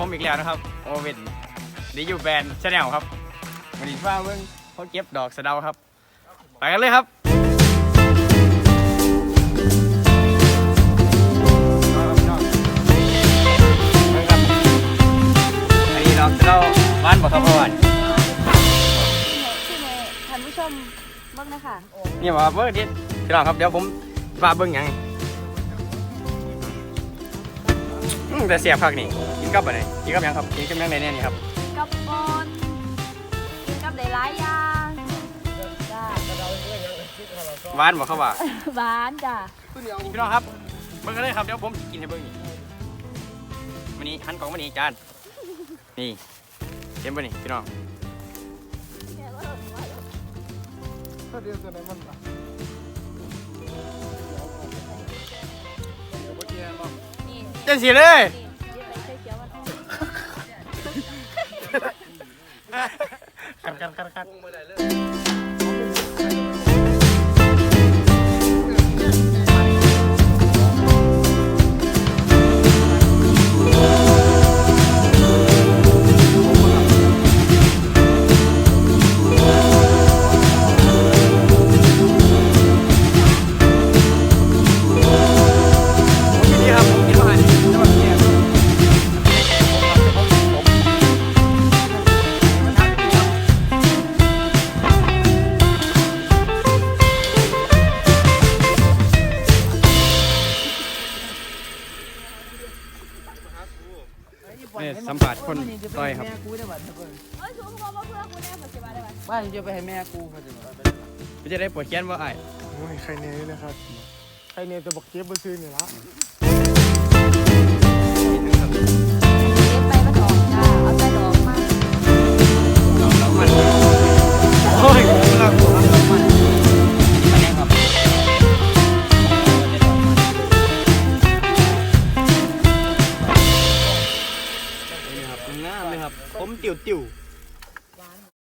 แล้วนะครับ โอเวนดีอยู่แบรนด์ชาแนลครับวันนี้ฟ้าเบิ่งเขาเก็บดอกสะเดาครับ ไปกันเลยครับมาครับพี่น้องเบิ่งครับอันนี้ดอกสะเดาหวานบ่ครับพ่อหวานที่ในท่านผู้ชมเบิ่งนะคะนี่ว่าเบิ่งดิพี่น้องครับเดี๋ยวผมฟ้าเบิ่งหยังอืมแต่เสียบคักนี่ กินกับอะไรกินกับหยังครับกินกับหยังในเนี่ยนี่ครับกับบอนกินกับหลายๆอย่างจ้าหวานบ่ครับว่าหวานจ้าพี่น้องครับเบิ่งกันเลยครับเดี๋ยวผมสิกินให้เบิ่งนี่วันนี้หันกล่องมานี่จานนี่เต็มป่ะนี่พี่น้องถ้าเดียวตัวไหนมันล่ะนี่ เจังสิเลย นี่ กัดกัดกัดกัดผ นี่ยสัมผัสคนต่อยครับ แม่กูได้บัตรเพิ่นเอ้ยชูเขาบอกว่าเพื่อนกูแน่ปัจจุบันได้ไหมบ้านจะไปให้แม่กูเขาจะมาไม่จะได้ปวดแขนว่าไอ้ายโอ้ยใครเนยเลยครับใครเนยจะบอกเก็บบ่ซื้อนี่ละนิดนึงครับ งามเลยครับ ผมติ๋วติ๋ว